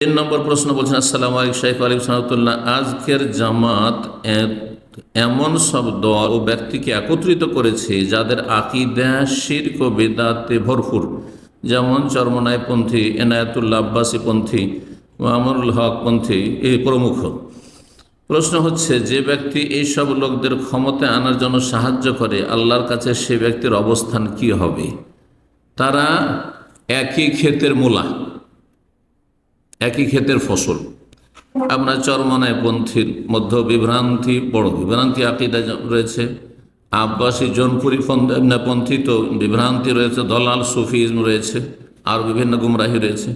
তিন নম্বর প্রশ্ন বলছেন, আসসালামু আলাইকুম শাইখ আলিম সালাতুল্লাহ আজকের জামাত এমন সব দল ও ব্যক্তিকে একত্রিত করেছে যাদের আকিদা শির্ক ও বেদাতে ভরপুর। যেমন চরমনায় পন্থী এনায়তুল্লাহ আব্বাসী পন্থী মামুরুল হক পন্থী, এই প্রমুখ। প্রশ্ন হচ্ছে, যে ব্যক্তি এই সব লোকদের ক্ষমতায় আনার জন্য সাহায্য করে, আল্লাহর কাছে সে ব্যক্তির অবস্থান কি হবে? তারা একই ক্ষেতের মূলা। একই ক্ষেতের ফসল। আপনার চরমনায় পন্থীর মধ্য বিভ্রান্তি বড় বিভ্রান্তি আকিদা রয়েছে। আব্বাসী জনপুরি পন্থ- তো বিভ্রান্তি রয়েছে দলাল সুফিজম রয়েছে আর বিভিন্ন গুমরাহি রয়েছে।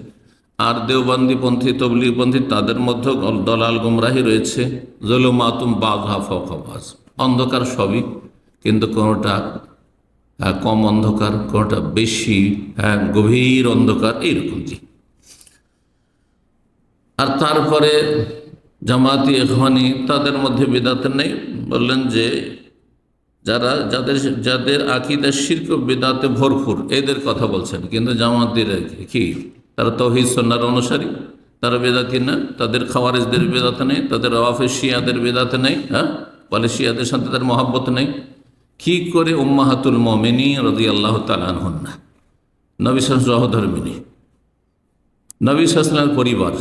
আর দেওবন্দি পন্থী তবলি পন্থী তাদের মধ্যে দলাল গুমরাহি রয়েছে। জলুমাতুম বাঘা ফকাবাজ অন্ধকার সবই কিন্তু কোনোটা কম অন্ধকার কোনোটা বেশি হ্যাঁ, গভীর অন্ধকার এইরকম জি আর তারপরে জামাতি এখওয়ানি তাদের মধ্যে বিদাত নেই। বললেন যে যারা, যাদের যাদের আকিদা শির্ক বিদাতে ভরপুর, এদের কথা বলছেন। কিন্তু জামাতির কি? তারা তহিদ সন্ন্যার অনুসারী, তারা বেদাতি না। তাদের খাওয়ারেজদের বেদাতে নেই, তাদের ওয়াফে শিয়াদের বেদাতে নেই হ্যাঁ? বলে শিয়াদের সাথে তার মহাব্বত নেই। কি করে উম্মাহাতুল মমিনী রদি আল্লাহ তালান হন না নবী সহধর্মিনী। নবী পরিবার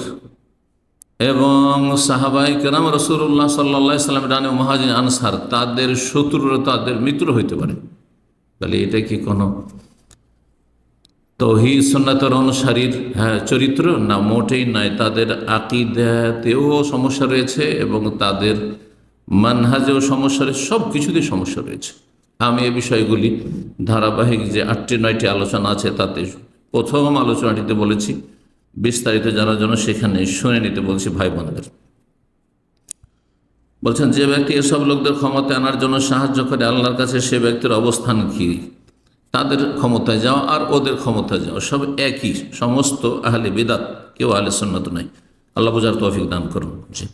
এবং সাহাবাই কেরাম রসুল্লাহ সাল্লা সাল্লাম রানে মহাজিন আনসার, তাদের শত্রুরা তাদের মিত্র হইতে পারে। তাহলে এটা কি কোনো তহি সন্ন্যতর অনুসারীর হ্যাঁ চরিত্র? না, মোটেই নয়। তাদের আকিদাতেও সমস্যা রয়েছে এবং তাদের মানহাজেও সমস্যা রয়েছে সব কিছুতেই সমস্যা রয়েছে। আমি এ বিষয়গুলি ধারাবাহিক যে আটটি নয়টি আলোচনা আছে, তাতে প্রথম আলোচনাটিতে বলেছি বিস্তারিত জানার জন্য সেখানে শুনে নিতে বলছি ভাই বোনদের। বলছেন, যে ব্যক্তি এসব লোকদের ক্ষমতায় আনার জন্য সাহায্য করে আল্লাহর কাছে, সে ব্যক্তির অবস্থান কি? তাদের ক্ষমতায় যাওয়া আর ওদের ক্ষমতায় যাওয়া সব একই, সমস্ত আহলে বেদাত, কেউ আহলে সন্ন্যত নাই। আল্লাহ বোঝার তৌফিক দান করুন। জি।